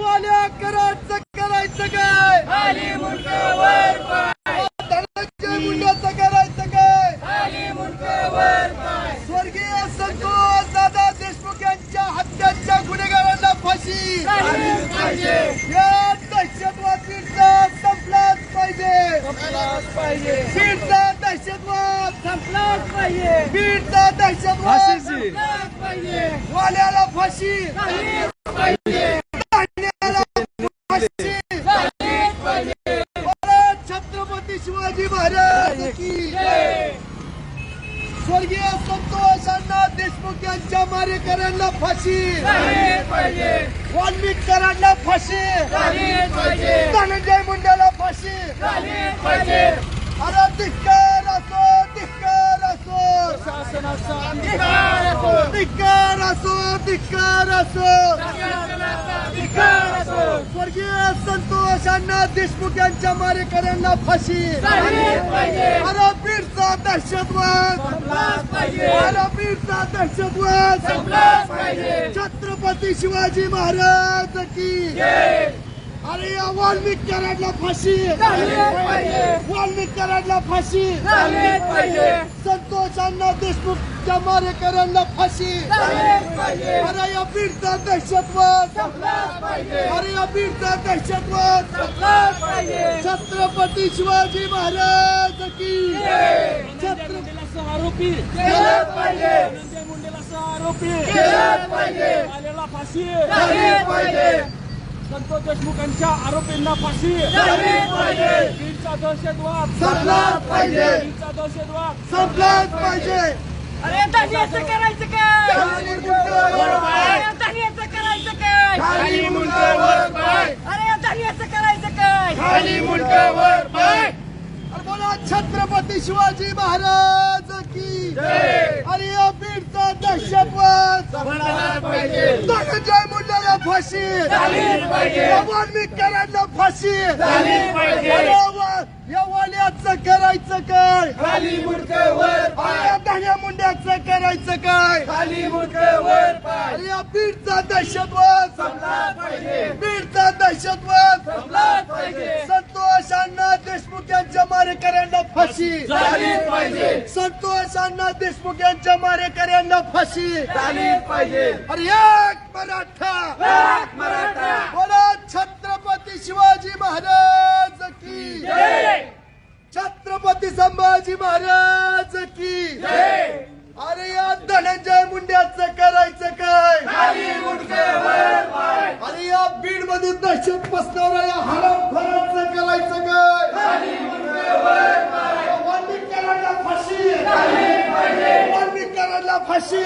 वाल्या कराडचं करायचं काय? खाली मुंडक वर पाय. धनंजय मुंड्याचं करायचं काय? खाली मुंडक वर पाय. स्वर्गीय संतोष दादा देशमुख यांच्या हत्याच्या गुन्हेगारांना फाशी. झालीच पाहिजे या दहशतवादीचा संपलाच पाहिजे. संपलाच पाहिजे. बीडचा दहशतवाद. संपलाच पाहिजे. बीडचा दहशतवाद. संपलाच पाहिजे. वाल्याला फाशी. झालीच पाहिजे देशमुख यांच्या मारेकऱ्यांना फाशी. वाल्मिकरांना फाशी. धनंजय मुंडेला फाशी. अरे धिक्कार असो शासनाचा अधिकार असो. धिक्कार असो धिक्कार असो. स्वर्गीय संतोष अण्णा देशमुख यांच्या मारेकऱ्यांना फाशी. बीडचा दहशतवाद. बीडचा दहशतवाद. छत्रपती शिवाजी महाराज की अरे या वाल्मिक कराडला फाशी. वाल्मिक कराडला फाशी. संतोष अण्णा देशमुखच्या मारेकऱ्यांना फाशी. अरे या बीडचा दहशतवाद. अरे या बीडचा दहशतवाद. छत्रपती शिवाजी महाराज की आरोपी. मुंडेला आरोपी. आलेला फाशी. संतोष देशमुखांच्या आरोपींना फाशी. बीडचा दहशतवाद. संपलाच पाहिजे. बीडचा दहशतवाद. संपलाच पाहिजे. अरे धन्याचं करायचं काय करायचं काय खाली मुंडकावर पाय. अरे धन्याचं करायचं काय खाली पाय. अरे बोला छत्रपती शिवाजी महाराज की अरे या बीडचा दहशतवाद धनंजय मुंडेला फाशी. झालीच पाहिजे. वाल्मिक कराडला फाशी. या वाल्याचं करायचं काय? खाली धन्या मुंड्याचं करायचं काय? खाली या बीडचा दहशतवाद संपलाच पाहिजे बीडचा दहशतवाद संपलाच पाहिजे संतोष अण्णा देशमुख यांच्या मारेकऱ्यांना फाशी. झालीच पाहिजे. संतोष अण्णा देशमुख यांच्या मारेकऱ्यांना फाशी. झालीच पाहिजे. अरे एक मराठा. लाख मराठा. बोला छत्रपती शिवाजी महाराज की. छत्रपती संभाजी महाराज की. अरे या धनंजय मुंड्याचं करायचं काय? अरे या बीडमध्ये दहशत पसरवणाऱ्या हराम करायचं काय खाली मुंडक वर पाय वाल्मिक कराडला फाशी वाल्मिक कराडला फाशी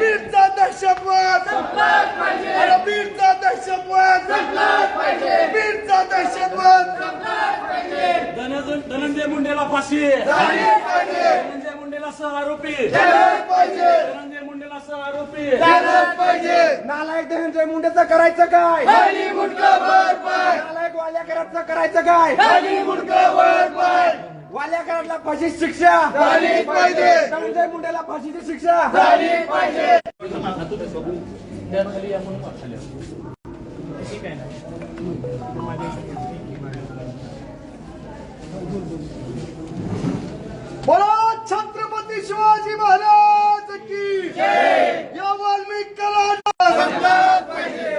बीडचा दहशतवाद. बीडचा दहशतवाद. बीडचा दहशतवाद. धनंजय मुंडेला फाशी धनंजय मुंडेला सह आरोपी धनंजय मुंडेला सह आरोपी पाहिजे. नालायक धनंजय मुंडेचं करायचं काय? खाली मुंडक वर पाय. नालायक वाल्याकरांचं करायचं काय? वाल्याकरांना फाशीची शिक्षा. झालीच पाहिजे. धनंजय मुंडेला फाशीची शिक्षा. झालीच पाहिजे. बोला छत्रपती शिवाजी महाराज की या वाल्मिक कराडला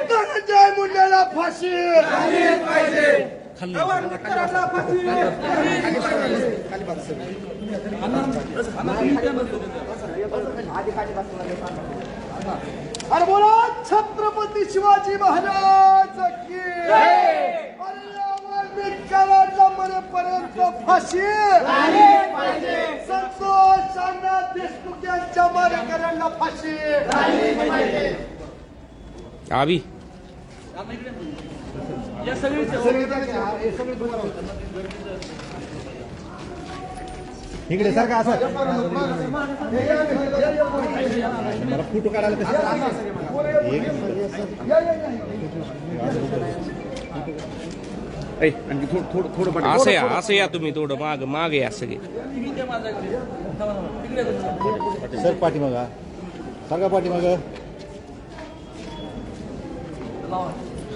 धनंजय मुंडेला फाशी. वाल्याकरांना फाशी. अरे बोला छत्रपती शिवाजी महाराज की अरे या वाल्मिक कराडला मरेपर्यंत फाशी! संतोष देशमुख यांच्या मारेकऱ्यांना फाशी! आवी. या सगळी इकडे सारखा असं? मला फोटो काढायला आणखी थोडं थोडं थोडं असं या असं या तुम्ही थोडं माग माग या सगळे. सर पाठीमागा. सांगा पाठीमाग?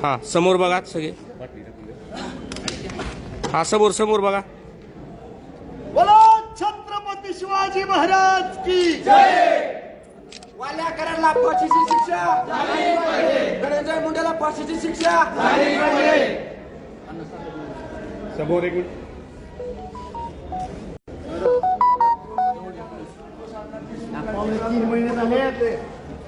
हा समोर बघा सगळे. हा समोर समोर बघा बोला छत्रपती शिवाजी महाराज की वाल्या कराडला फाशीची शिक्षा धनंजय मुंडेला फाशीची शिक्षा समोर एक तीन महिने झाले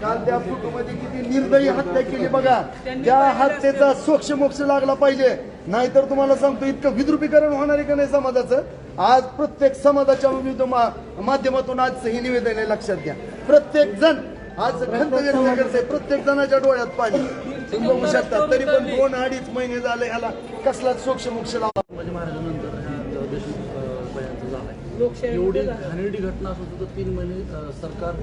काल त्या फोटोमध्ये किती निर्दयी हत्या केली बघा. त्या हत्येचा सोक्ष मोक्ष लागला पाहिजे. नाहीतर तुम्हाला सांगतो इतकं विद्रुपीकरण होणार आहे का नाही समाजाचं? आज प्रत्येक समाजाच्या विविध माध्यमातून आज हे निवेदन आहे लक्षात घ्या. प्रत्येक जण आज खंत व्यक्त करते प्रत्येक जणाच्या डोळ्यात पाणी. तुम्ही बघू शकता तरी पण दोन अडीच महिने झाले ह्याला कसलाच सोक्ष मोक्ष लावला शिवाजी महाराजांनंतर एवढी घाणेरडी घटना असून सुद्धा तीन महिने सरकार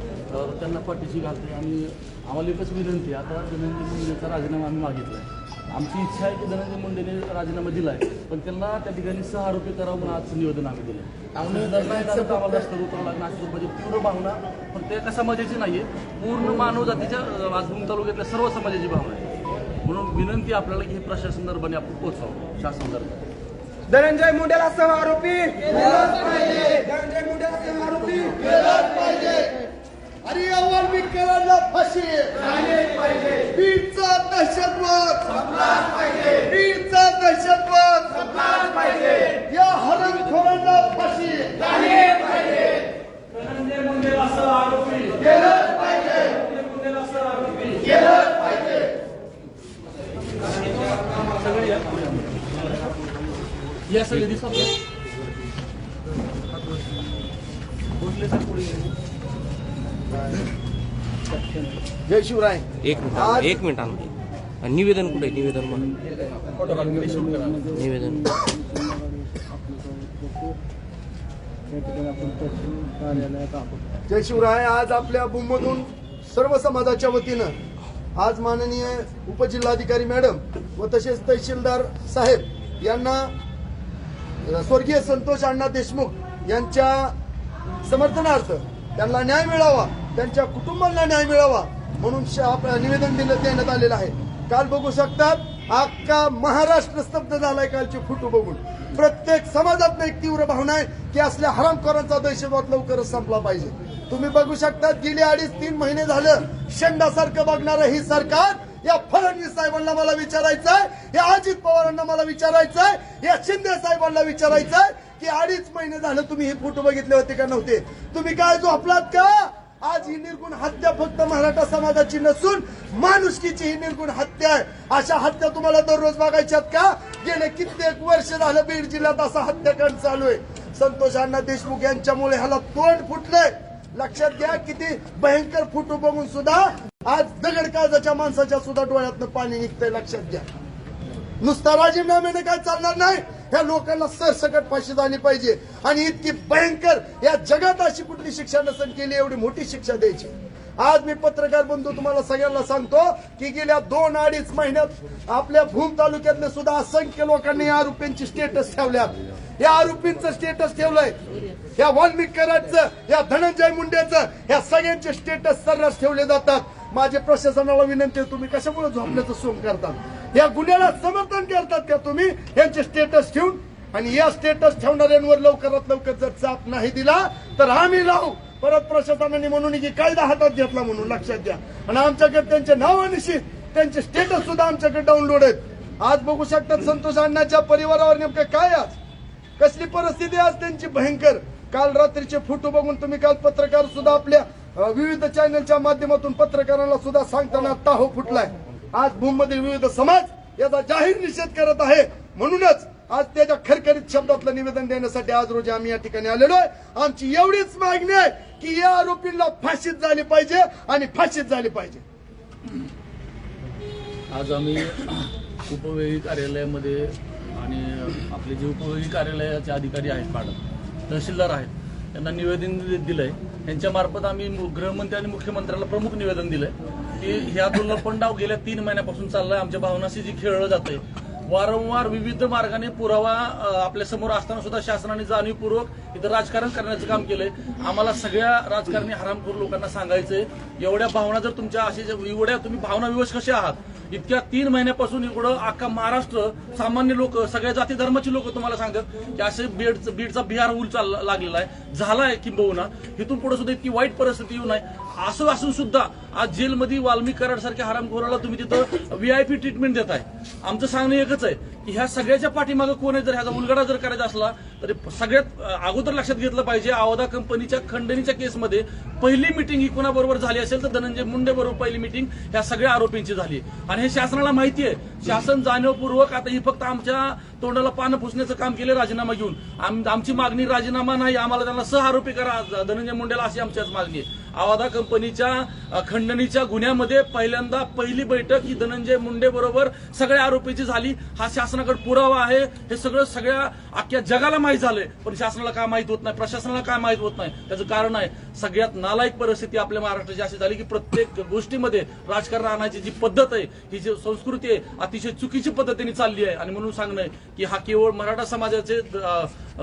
त्यांना पाठीशी घालते आणि आम्हाला एकच विनंती आता धनंजय मुंडेचा राजीनामा आम्ही मागितला आहे आमची इच्छा आहे की धनंजय मुंडेने राजीनामा दिला आहे पण त्यांना त्या ठिकाणी सहआरोपी करावं म्हणून आजचं निवेदन आम्ही दिलं आम्ही दरम्यान आम्हाला रस्त्यावर उतरावं लागणार अशी म्हणजे तीव्र भावना पण त्या एका समाजाची नाही आहे पूर्ण मानव जातीच्या अ, आज भूम तालुक्यातल्या सर्व समाजाची भावना आहे. म्हणून विनंती आपल्याला की हे प्रशासन दरबारी आपण पोहोचावं शासन दरबारी धनंजय मुंडेला सह आरोपी. धनंजय मुंडेला सह आरोपी. अरे अव्वल मी करायला फाशी बीडचा दहशतवाद. बीडचा दहशतवाद. या हरणखोरांना फाशी. या सगळे दिसत जय शिवराय. एक मिनिट एक मिनिट आणखी निवेदन कुठे निवेदन निवेदन. जय शिवराय आज आपल्या भूममधून सर्व समाजाच्या वतीनं आज माननीय उपजिल्हाधिकारी मॅडम व तसेच तहसीलदार साहेब यांना स्वर्गीय संतोष अण्णा देशमुख यांच्या समर्थनार्थ त्यांना न्याय मिळावा त्यांच्या कुटुंबांना न्याय मिळावा म्हणून श- निवेदन दिलं देण्यात आलेलं आहे. काल बघू शकतात अख्खा महाराष्ट्र स्तब्ध झालाय कालचे फोटो बघून. प्रत्येक समाजात एक तीव्र भावना आहे की असल्या हरामखोरांचा दहशतवाद लवकरच संपला पाहिजे. तुम्ही बघू शकता गेले अडीच तीन महिने झालं शेंडासारखं बघणारं ही सरकार या फडणवीस साहेबांना मला विचारायचंय या अजित पवारांना मला विचारायचंय या शिंदे साहेबांना विचारायचंय की अडीच महिने झालं तुम्ही हे फोटो बघितले होते का नव्हते? तुम्ही काय झोपलात का? आज ही निर्गुण हत्या फक्त मराठा समाजाची नसून माणुसकीची ही निर्गुण हत्या आहे. अशा हत्या तुम्हाला दररोज बघायच्यात का? गेले कित्येक वर्ष झालं बीड जिल्ह्यात असा हत्याकांड चालू आहे. संतोष अण्णा देशमुख यांच्यामुळे ह्याला तोंड फुटलंय. लक्षात घ्या किती भयंकर फुटू बघून सुद्धा आज दगड काळजाच्या माणसाच्या सुद्धा डोळ्यातनं पाणी निघतंय. लक्षात घ्या. नुसता राजीनाम्याने काय चालणार नाही? ह्या लोकांना सरसकट फाशी झाली पाहिजे. आणि इतकी भयंकर या जगात अशी कुठली शिक्षा नसेल केली एवढी मोठी शिक्षा द्यायची. आज मी पत्रकार बंधू तुम्हाला सगळ्यांना सांगतो की गेल्या दोन अडीच महिन्यात आपल्या भूम तालुक्यातले सुद्धा असंख्य लोकांनी या आरोपींची स्टेटस ठेवल्यात. या आरोपींचं स्टेटस ठेवलंय. या वाल्मिक कराडचं या धनंजय मुंडेचं या सगळ्यांचे स्टेटस सर्रास ठेवले जातात. माझे प्रशासनाला विनंती आहे तुम्ही कशामुळे झोपण्याचं सोम करता? या गुन्ह्याला समर्थन करतात का तुम्ही? यांचे स्टेटस ठेवून. आणि या स्टेटस ठेवणाऱ्यांवर लवकरात लवकर जर चाप नाही दिला तर आम्ही लावू परत प्रशासनाने म्हणून की कायदा हातात घेतला म्हणून लक्षात घ्या. आणि आमच्याकडे त्यांचे नाव निश्चित त्यांचे स्टेटस सुद्धा आमच्याकडे डाउनलोड आहेत. आज बघू शकतात संतोष अण्णाच्या परिवारावर नेमकं काय आज? कसली परिस्थिती आज त्यांची? भयंकर. काल रात्रीचे फोटो बघून तुम्ही काल पत्रकार सुद्धा आपल्या विविध चॅनलच्या माध्यमातून पत्रकारांना सुद्धा सांगताना ताहो फुटलाय. आज भूममधील विविध समाज याचा जाहीर निषेध करत आहे. म्हणूनच आज त्याच्या खरखरीत शब्दातलं निवेदन देण्यासाठी आज रोजी आम्ही या ठिकाणी आलेलो आहे. आमची एवढीच मागणी आहे की या आरोपींना फाशीत झाली पाहिजे आणि फाशीत झाली पाहिजे. आज आम्ही उपविभागीय कार्यालयामध्ये आणि आपले जे उपविभागीय कार्यालयाचे अधिकारी आहेत मॅडम तहसीलदार आहेत त्यांना निवेदन दिलंय. यांच्या मार्फत आम्ही गृहमंत्री आणि मुख्यमंत्र्याला प्रमुख निवेदन दिलंय. की ह्या दुर्लभपण डाव गेल्या तीन महिन्यापासून चाललाय. आमच्या भावनाशी जी खेळलं जाते वारंवार विविध मार्गाने पुरावा आपल्यासमोर असताना सुद्धा शासनाने जाणीवपूर्वक इथं राजकारण करण्याचं काम केलंय. आम्हाला सगळ्या राजकारणी हरामखोर लोकांना सांगायचंय. एवढ्या भावना जर तुमच्या असे एवढ्या तुम्ही भावना विवश कसे आहात? इतक्या तीन महिन्यापासून इकडं अख्खा महाराष्ट्र सामान्य लोक सगळ्या जाती धर्माची लोक तुम्हाला सांगतात की असे बीड बीडचा बिहार ऊल चाल लागलेला आहे. झालाय किंबहुना. इथून पुढे सुद्धा इतकी वाईट परिस्थिती येऊ नये. असं असून सुद्धा आज जेलमध्ये वाल्मिक कराड सारख्या हरामखोराला तुम्ही तिथं व्हीआयपी ट्रीटमेंट देताय. आमचं सांगणं एकच आहे की ह्या सगळ्याच्या पाठीमागं कोण आहे? जर ह्याचा उलगडा जर करायचा असला तर सगळ्यात अगोदर लक्षात घेतलं पाहिजे आवदा कंपनीच्या खंडणीच्या केसमध्ये पहिली मिटिंग ही कोणाबरोबर झाली असेल तर धनंजय मुंडे बरोबर पहिली मिटिंग ह्या सगळ्या आरोपींची झाली. आणि हे शासनाला माहिती आहे शासन जाणीवपूर्वक आता ही फक्त आमच्या तोंडाला पानं पुसण्याचं काम केलं राजीनामा घेऊन. आम- आमची मागणी राजीनामा नाही आम्हाला त्यांना सह आरोपी करा धनंजय मुंडेला अशी आमच्याच मागणी आहे. आवादा कंपनीच्या खंडणीच्या गुन्ह्यामध्ये पहिल्यांदा पहिली बैठक ही धनंजय मुंडे बरोबर सगळ्या आरोपीची झाली. हा शासनाकडे पुरावा आहे. हे सगळं सगळ्या अख्ख्या जगाला माहीत झालंय. पण शासनाला काय माहीत होत नाही? प्रशासनाला काय माहीत होत नाही? त्याचं कारण आहे सगळ्यात नालायक परिस्थिती आपल्या महाराष्ट्राची अशी झाली की प्रत्येक गोष्टीमध्ये राजकारण आणायची जी पद्धत आहे ही जी संस्कृती आहे अतिशय चुकीची पद्धतीने चालली आहे. आणि म्हणून सांगणं की हा केवळ मराठा समाजाचे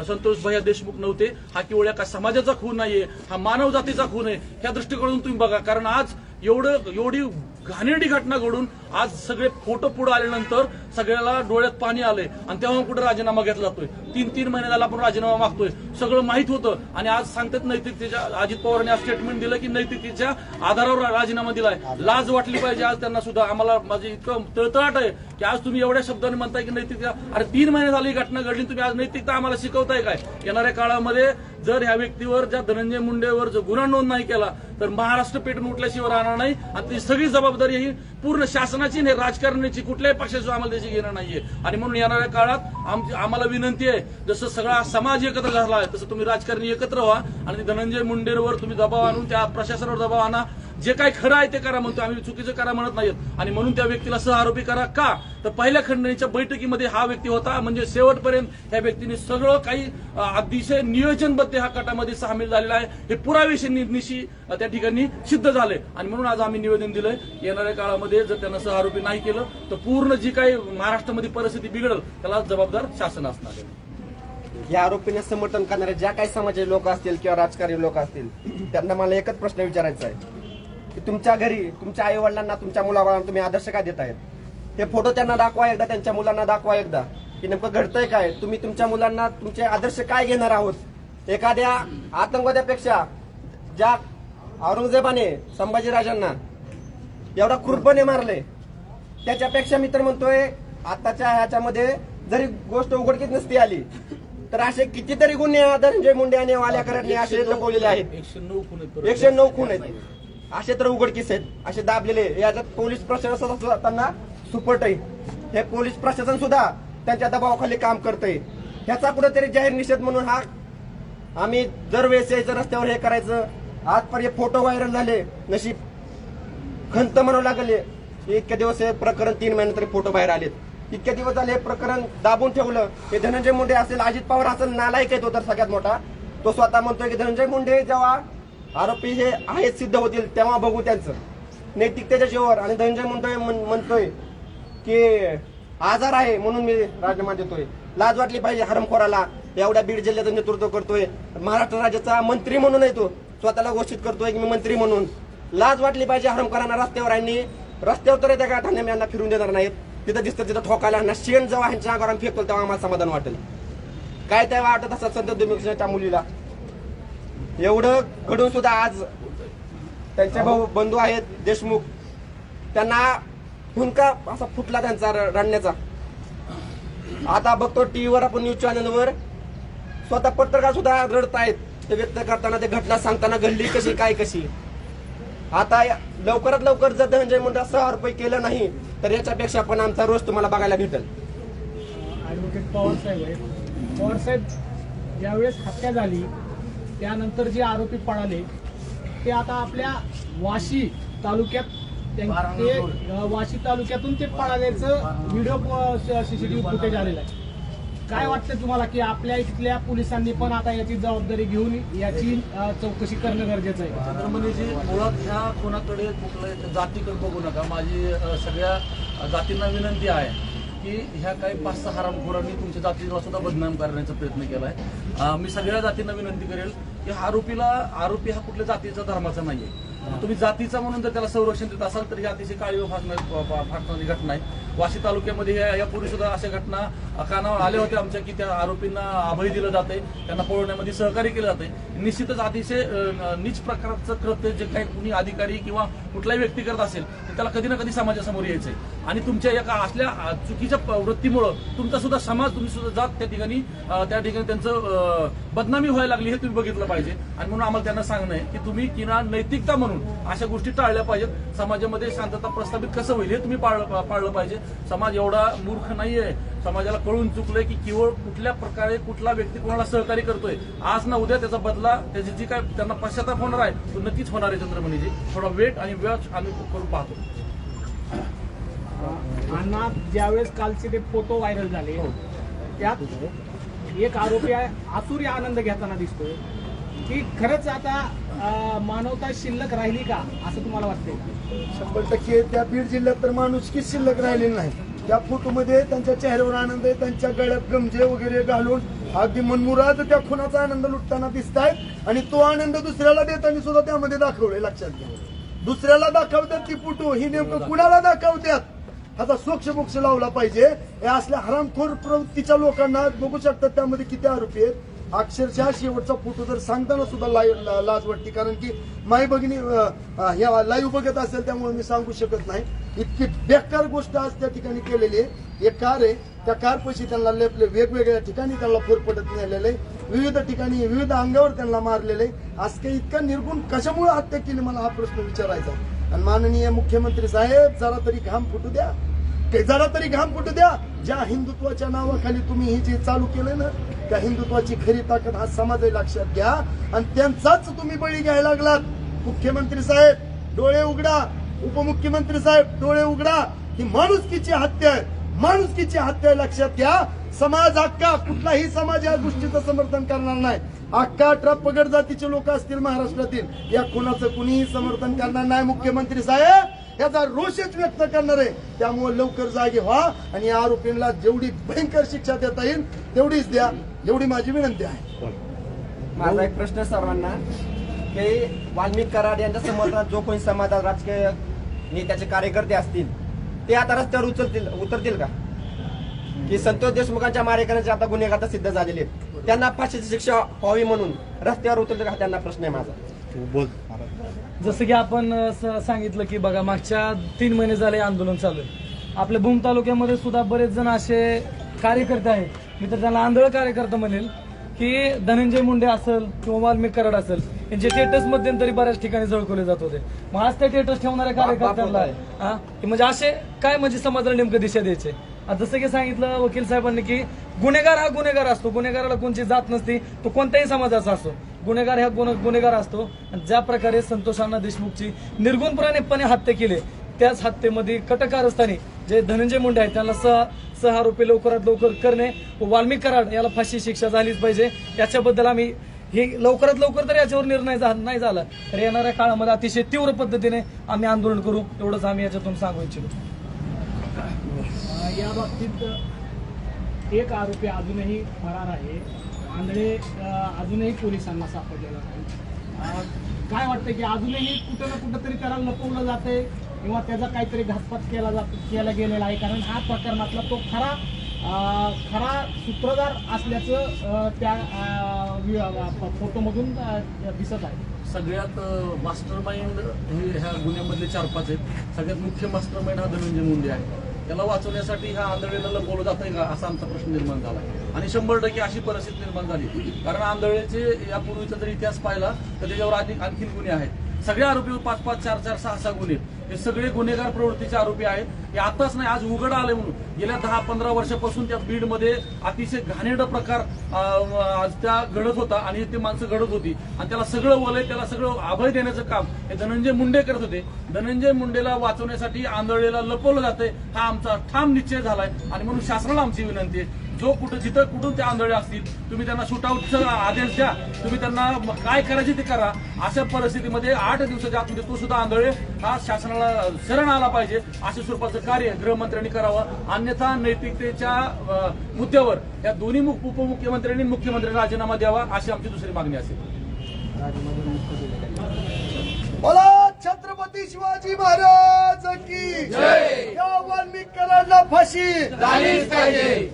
संतोष भैया देशमुख नव्हते. हा केवळ एका समाजाचा खून नाहीये. हा मानव जातीचा खून आहे. ह्या दृष्टिकोनातून तुम्ही बघा. कारण आज एवढं एवढी घाणेरडी घटना घडून आज सगळे फोटो पुढे आल्यानंतर सगळ्याला डोळ्यात पाणी आलंय. आणि तेव्हा कुठे राजीनामा घेतला जातोय तीन तीन महिने झाला आपण राजीनामा मागतोय. सगळं माहीत होतं. आणि आज सांगतात नैतिकतेच्या अजित पवारांनी आज स्टेटमेंट दिलं की नैतिकतेच्या आधारावर राजीनामा दिलाय. लाज वाटली पाहिजे आज त्यांना सुद्धा. आम्हाला माझे इतकं तळतळाट आहे. की आज तुम्ही एवढ्या शब्दांनी म्हणताय की नैतिकता? अरे तीन महिने झाली ही घटना घडली तुम्ही आज नैतिकता आम्हाला शिकवताय काय? येणाऱ्या काळामध्ये जर ह्या व्यक्तीवर ज्या धनंजय मुंडेवर जर गुन्हा नोंद नाही केला तर महाराष्ट्र पेटून उठल्याशिवाय राहणार नाही. आणि ती सगळी जबाबदारी ही पूर्ण शासनाची आणि राजकारणाची कुठल्याही पक्षाची आम्हाला त्याची घेणं नाहीये. आणि म्हणून येणाऱ्या काळात आमची आम्हाला विनंती आहे जसं सगळा समाज एकत्र झाला आहे तसं तुम्ही राजकारणी एकत्र व्हा आणि धनंजय मुंडेवर तुम्ही दबाव आणून त्या प्रशासनावर दबाव आणा. जे काही खरं आहे ते करा म्हणतो. आम्ही चुकीचं करा म्हणत नाहीत. आणि म्हणून त्या व्यक्तीला सह आरोपी करा का? तर पहिल्या खंडणीच्या बैठकीमध्ये हा व्यक्ती होता. म्हणजे शेवटपर्यंत ह्या व्यक्तीने सगळं काही अतिशय नियोजनबद्ध ह्या गटामध्ये सामील झालेला आहे. हे पुरावेशी निशी त्या ठिकाणी सिद्ध झाले. आणि म्हणून आज आम्ही निवेदन दिलंय येणाऱ्या काळामध्ये जर त्यांना सह आरोपी नाही केलं तर पूर्ण जी काही महाराष्ट्रामध्ये परिस्थिती बिघडल त्याला जबाबदार शासन असणार आहे. या आरोपीने समर्थन करणारे ज्या काही समाजाचे लोक असतील किंवा राजकारणी लोक असतील त्यांना मला एकच प्रश्न विचारायचा आहे. की तुमच्या घरी तुमच्या आई वडिलांना तुमच्या मुलाबाळांना तुम्ही आदर्श काय देत आहेत? हे फोटो त्यांना दाखवा एकदा त्यांच्या मुलांना दाखवा एकदा. की नेमकं घडतंय काय? तुम्ही तुमच्या मुलांना तुमचे आदर्श काय घेणार आहोत? एखाद्या आतंकवाद्यापेक्षा ज्या औरंगजेबाने संभाजीराजांना एवढा क्रूरपणे मारले त्याच्यापेक्षा मी तर म्हणतोय आताच्या ह्याच्यामध्ये जरी गोष्ट उघडकीत नसती आली तर असे कितीतरी गुन्हे धनंजय मुंडे आणि वाल्याकरांनी असे लपवलेले आहेत. एकशे नऊ खून आहेत. असे तर उघडकीस आहेत. असे दाबलेले. याच्यात पोलीस प्रशासन सुद्धा त्यांना सुपट आहे. हे पोलीस प्रशासन सुद्धा त्यांच्या दबावाखाली काम करतंय. ह्याचा कुठेतरी जाहीर निषेध म्हणून हा आम्ही दरवेळेस यायचं रस्त्यावर हे करायचं आजपर्यंत फोटो व्हायरल झाले नशीब. खंत म्हणू लागले. इतके दिवस हे प्रकरण तीन महिने तरी फोटो बाहेर आलेत. इतके दिवस झाले हे प्रकरण दाबून ठेवलं. हे धनंजय मुंडे असेल अजित पवार असेल नालायक आहे तो तर सगळ्यात मोठा. तो स्वतः म्हणतोय की धनंजय मुंडे जेव्हा आरोपी हे आहेत सिद्ध होतील तेव्हा बघू त्यांचं. नैतिकतेच्या जीवावर आणि धनंजय म्हणतोय म्हणतोय की आजार आहे म्हणून मी राजीनामा देतोय. लाज वाटली पाहिजे हरमखोराला. एवढ्या बीड जिल्ह्याचं नेतृत्व करतोय. महाराष्ट्र राज्याचा मंत्री म्हणून आहे तो. स्वतःला घोषित करतोय की मी मंत्री म्हणून. लाज वाटली पाहिजे हरमखोरांना रस्त्यावर आणि रस्त्यावर तर येत्या का धान्य यांना फिरून देणार नाहीत. तिथं दिसतं तिथं ठोकायला ना शेण जेव्हा ह्यांच्या अंगावर आम्ही फेकतो तेव्हा आम्हाला समाधान वाटेल. काय तेव्हा वाटत असं संत दुमिक्षच्या मुलीला? एवढं घडून सुद्धा आज त्यांचे भाऊ बंधू आहेत देशमुख. त्यांना हुंका असा फुटला त्यांचा रडण्याचा. आता बघतो टीव्हीवर आपण न्यूज चॅनलवर स्वतः पत्रकार सुद्धा रडत आहेत ते व्यक्त करताना ते घटना सांगताना घडली कशी काय कशी. आता लवकरात लवकर जर धनंजय मुंडे सहा रुपये केलं नाही तर याच्यापेक्षा पण आमचा रोज तुम्हाला बघायला भेटेल. ॲडव्होकेट पवारसाहेब आहेत. पवारसाहेब ज्यावेळेस हत्या झाली त्यानंतर जे आरोपी पळाले ते आता आपल्या वाशी तालुक्यात ते वाशी तालुक्यातून ते पळाल्याचं व्हिडिओ सीसीटीव्ही फुटेज आलेलं आहे. काय वाटतं तुम्हाला की आपल्या इथल्या पोलिसांनी पण आता याची जबाबदारी घेऊन याची चौकशी करणं गरजेचं आहे? चंद्रमणीजी मुळात ह्या कोणाकडे कुठलं जातीकडे बघू नका. माझी सगळ्या जातींना विनंती आहे की ह्या काही पाच सहा हरामखोरांनी तुमच्या जातीला सुद्धा बदनाम करण्याचा प्रयत्न केलाय. अ, मी सगळ्या जातींना विनंती करेल की आरोपीला आरोपी हा कुठल्या जातीचा धर्माचा नाहीये. तुम्ही जातीचा म्हणून जर त्याला संरक्षण देत असाल तर ही अतिशय काळी फाटणारी घटना आहे. वाशी तालुक्यामध्ये या- यापूर्वी सुद्धा अशा घटना कानावर आल्या होत्या आमच्या की त्या आरोपींना अभय दिलं जाते त्यांना पळवण्यामध्ये सहकार्य केलं जाते निश्चितच अतिशय नीच प्रकारचं कृत्य जे काही कुणी अधिकारी किंवा कुठलाही व्यक्ती करत असेल त्याला कधी ना कधी समाजासमोर यायचंय. आणि तुमच्या एका असल्या चुकीच्या वृत्तीमुळं तुमचा सुद्धा समाज तुम्ही सुद्धा जात त्या ठिकाणी त्या ठिकाणी त्यांचं बदनामी व्हायला लागली हे तुम्ही बघितलं पाहिजे. आणि म्हणून आम्हाला त्यांना सांगणं आहे की तुम्ही किंवा नैतिकता म्हणून अशा गोष्टी टाळल्या पाहिजेत. समाजामध्ये शांतता प्रस्थापित कसं होईल हे तुम्ही पाळलं पाळलं पाहिजे. समाज एवढा मूर्ख नाहीये. समाजाला कळून चुकलंय की केवळ कुठल्या प्रकारे कुठला व्यक्ती कोणाला सहकार्य करतोय आज ना उद्या त्याचा बदला त्याची जी काय त्यांना पश्चाताप होणार आहे तो नक्कीच होणार आहे चंद्रमणीजी थोडा वेट आणि वेळ आम्ही करून पाहतो. अण्णा ज्यावेळेस कालचे ते फोटो व्हायरल झाले त्यात एक आरोपी आहे आसुरी आनंद घेताना दिसतोय. की खरंच आता मानवता शिल्लक राहिली का असं तुम्हाला वाटतंय? शंभर टक्के त्या बीड जिल्ह्यात तर माणुसकीच शिल्लक राहिलेली नाही. त्या फोटोमध्ये त्यांच्या चेहऱ्यावर आनंद आहे त्यांच्या गळ्यात गमजे वगैरे घालून अगदी मनमुराद त्या खुनाचा आनंद लुटताना दिसत आहेत आणि तो आनंद दुसऱ्याला देताना सुद्धा त्यामध्ये दाखवले लक्षात घ्या. दुसऱ्याला दाखवतात ती फोटो ही नेमकं कुणाला दाखवतात ह्याचा सोक्ष मोक्ष लावला पाहिजे. या असल्या हरामखोर प्रवृत्तीच्या लोकांना बघू शकतात त्यामध्ये किती आरोपी आहेत. अक्षरशः शेवटचा फोटो जर सांगताना सुद्धा लाज वाटते कारण की माई भगिनी ह्या लाईव्ह बघत असेल त्यामुळे मी सांगू शकत नाही. इतकी बेकार गोष्ट आज त्या ठिकाणी केलेली आहे. एक कार आहे त्या कार पैसे त्यांना लेपले वेगवेगळ्या ठिकाणी त्यांना फोरपटत नेलेलं आहे. विविध ठिकाणी विविध अंगावर त्यांना मारलेले आज काही इतका निर्गुण कशामुळे हत्या केली मला हा प्रश्न विचारायचा आणि माननीय मुख्यमंत्री साहेब जरा तरी घाम फुटू द्या. ते जरा तरी घाम फुटू द्या. ज्या हिंदुत्वाच्या नावाखाली तुम्ही हे जे चालू केलं ना त्या हिंदुत्वाची खरी ताकद हा समाज लक्षात घ्या. आणि त्यांचाच तुम्ही बळी घ्यायला लागलात. मुख्यमंत्री साहेब डोळे उघडा. उपमुख्यमंत्री साहेब डोळे उघडा. ही माणुसकीची हत्या आहे. माणुसकीची हत्या आहे, लक्षात घ्या. समाज अख्खा कुठलाही समाज या गोष्टीचं समर्थन करणार नाही. अख्खा अठरा पगड जातीचे लोक असतील महाराष्ट्रातील. या खुनाचं कुणीही समर्थन करणार नाही मुख्यमंत्री साहेब. याचा रोषच व्यक्त करणार आहे. त्यामुळे लवकर जागे व्हा आणि या आरोपींना जेवढी भयंकर शिक्षा देता येईल तेवढीच द्या. एवढी माझी विनंती आहे. माझा एक प्रश्न सर्वांना की वाल्मिक कराड यांच्या समर्थनात जो कोणी समाजात राजकीय नेत्याचे कार्यकर्ते असतील ते आता रस्त्यावर उचलतील उतरतील का? की संतोष देशमुखांच्या मारेकऱ्यांचे आता गुन्हेगार सिद्ध झालेले आहेत. त्यांना फाशीची शिक्षा व्हावी म्हणून रस्त्यावर उतरतील का? त्यांना प्रश्न आहे माझा. बोल. जसं की आपण सांगितलं की बघा मागच्या तीन महिने झाले आंदोलन चालू आहे. आपल्या भूम तालुक्यामध्ये सुद्धा बरेच जण असे कार्यकर्ते आहेत. मी तर त्यांना आंधळ कार्यकर्ता म्हणेल. की धनंजय मुंडे असेल किंवा वाल्मिक कराड असेल यांचे टेटस मध्यंतरी बऱ्याच ठिकाणी झळकवले जात होते. मग आज ते टेटस ठेवणाऱ्या कार्यकर्त्यांना हा, म्हणजे असे काय म्हणजे समाजाला नेमकं दिशा द्यायचे? जसं की सांगितलं वकील साहेबांनी की गुन्हेगार हा गुन्हेगार असतो. गुन्हेगाराला कोणची जात नसती तो कोणत्याही समाजाचा असतो. गुन्हेगार हा गुन्हे- गुन्हेगार असतो. आणि ज्या प्रकारे संतोषांना देशमुखची निर्गुणपणानेपणे हत्या केली त्याच हत्येमध्ये कटकारस्थानी जे धनंजय मुंडे आहेत त्यांना सहा सहा आरोपी लवकरात लवकर करणे व वाल्मिक कराड याला फाशी शिक्षा झालीच पाहिजे. याच्याबद्दल आम्ही हे लवकरात लवकर तर याच्यावर निर्णय नाही झाला. तर येणाऱ्या काळामध्ये अतिशय तीव्र पद्धतीने आम्ही आंदोलन करू एवढंच आम्ही याच्यातून सांगू इच्छितो. या बाबतीत एक आरोपी अजूनही फरार आहे. आंधळे अजूनही पोलिसांना सापडलेला नाही. काय वाटतं की अजूनही कुठं ना कुठं तरी त्याला लपवलं जाते किंवा त्याचा काहीतरी घासपात केला जात केला गेलेला आहे. कारण हा प्रकरणातला तो खरा खरा सूत्रधार असल्याचं त्या फोटोमधून दिसत आहे. सगळ्यात मास्टर माइंड हे ह्या गुन्ह्यामधले चार पाच आहेत. सगळ्यात मुख्य मास्टर माइंड हा धनंजय मुंडे आहे. त्याला वाचवण्यासाठी ह्या आंधळेला लपवलं जात का असा आमचा प्रश्न निर्माण झाला आणि शंभर टक्के अशी परिस्थिती निर्माण झाली. कारण आंधळेचे यापूर्वीचा जर इतिहास पाहिला तर त्याच्यावर अधिक आणखीन गुन्हे आहेत. सगळ्या आरोपी पाच पाच चार चार सहा सहा गुन्हे आहेत. हे सगळे गुन्हेगार प्रवृत्तीचे आरोपी आहेत. हे आताच नाही आज उघड आले म्हणून. गेल्या दहा पंधरा वर्षापासून त्या बीडमध्ये अतिशय घाणेरडा प्रकार आज त्या घडत होता आणि ते माणसं घडत होती. आणि त्याला सगळं वलय त्याला सगळं अभय देण्याचं काम हे धनंजय मुंडे करत होते. धनंजय मुंडेला वाचवण्यासाठी आंधळेला लपवलं जातंय हा आमचा ठाम निश्चय झालाय. आणि म्हणून शासनाला आमची विनंती आहे जो कुठं जिथं कुठून ते आंधळे असतील तुम्ही त्यांना शूटआउटचा आदेश द्या. तुम्ही त्यांना काय करायचे ते करा. अशा परिस्थितीमध्ये आठ दिवसाच्या आतमध्ये तो सुद्धा आंधळे हा शासनाला शरण आला पाहिजे अशा स्वरूपाचं कार्य गृहमंत्र्यांनी करावं. अन्यथा नैतिकतेच्या मुद्द्यावर या दोन्ही मुख- उपमुख्यमंत्र्यांनी आणि मुख्यमंत्र्यांनी राजीनामा द्यावा अशी आमची दुसरी मागणी असेल. बोला छत्रपती शिवाजी महाराज की या वाल्मिक कराडला फाशी. झालीच पाहिजे.